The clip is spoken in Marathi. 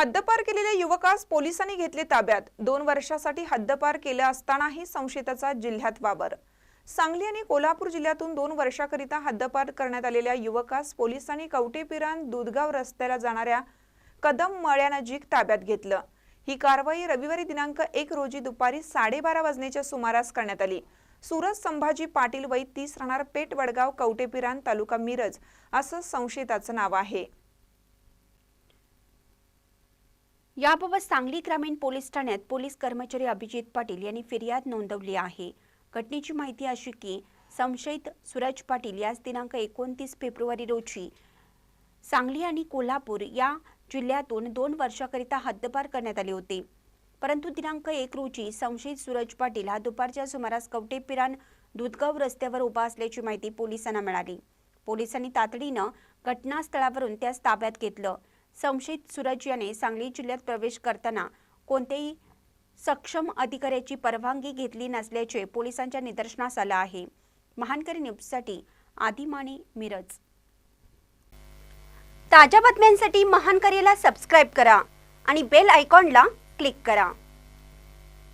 हद्दपार केलेल्या युवकास पोलिसांनी घेतले ताब्यात. दोन वर्षासाठी हद्दपार केलं असतानाही संशयिताचा जिल्ह्यात वावर. सांगली आणि कोल्हापूर जिल्ह्यातून दोन वर्षाकरिता हद्दपार करण्यात आलेल्या युवकास पोलिसांनी कवटेपिरान दुधगाव रस्त्याला जाणाऱ्या कदम मळ्यानजीक ताब्यात घेतलं. ही कारवाई रविवारी दिनांक एक रोजी दुपारी साडेबारा वाजण्याच्या सुमारास करण्यात आली. सुरज संभाजी पाटील वय तीस राहणार पेठ वडगाव कवटेपिरान तालुका मिरज असं संशयिताचं नाव आहे. याबाबत सांगली ग्रामीण पोलीस ठाण्यात पोलीस कर्मचारी अभिजित पाटील यांनी फिर्याद नोंदवली आहे. घटनेची माहिती अशी की संशयित सूरज पाटील याच दिनांक एकोणतीस फेब्रुवारी रोजी सांगली आणि कोल्हापूर या जिल्ह्यातून दोन वर्षाकरिता हद्दपार करण्यात आले होते. परंतु दिनांक एक रोजी संशयित सूरज पाटील हा दुपारच्या सुमारास कवटेपिरान दुधगाव रस्त्यावर उभा असल्याची माहिती पोलिसांना मिळाली. पोलिसांनी तातडीनं घटनास्थळावरून त्यास ताब्यात घेतलं. संशयित सूरज याने सांगली जिल्ह्यात प्रवेश करताना कोणत्याही सक्षम अधिकाऱ्याची परवानगी घेतली नसल्याचे पोलिसांच्या निदर्शनास आलं आहे. महानकरी न्यूजसाठी आदिमाने मिरज. ताज्या बातम्यांसाठी महानकरीला सबस्क्राईब करा आणि बेल आयकॉनला क्लिक करा.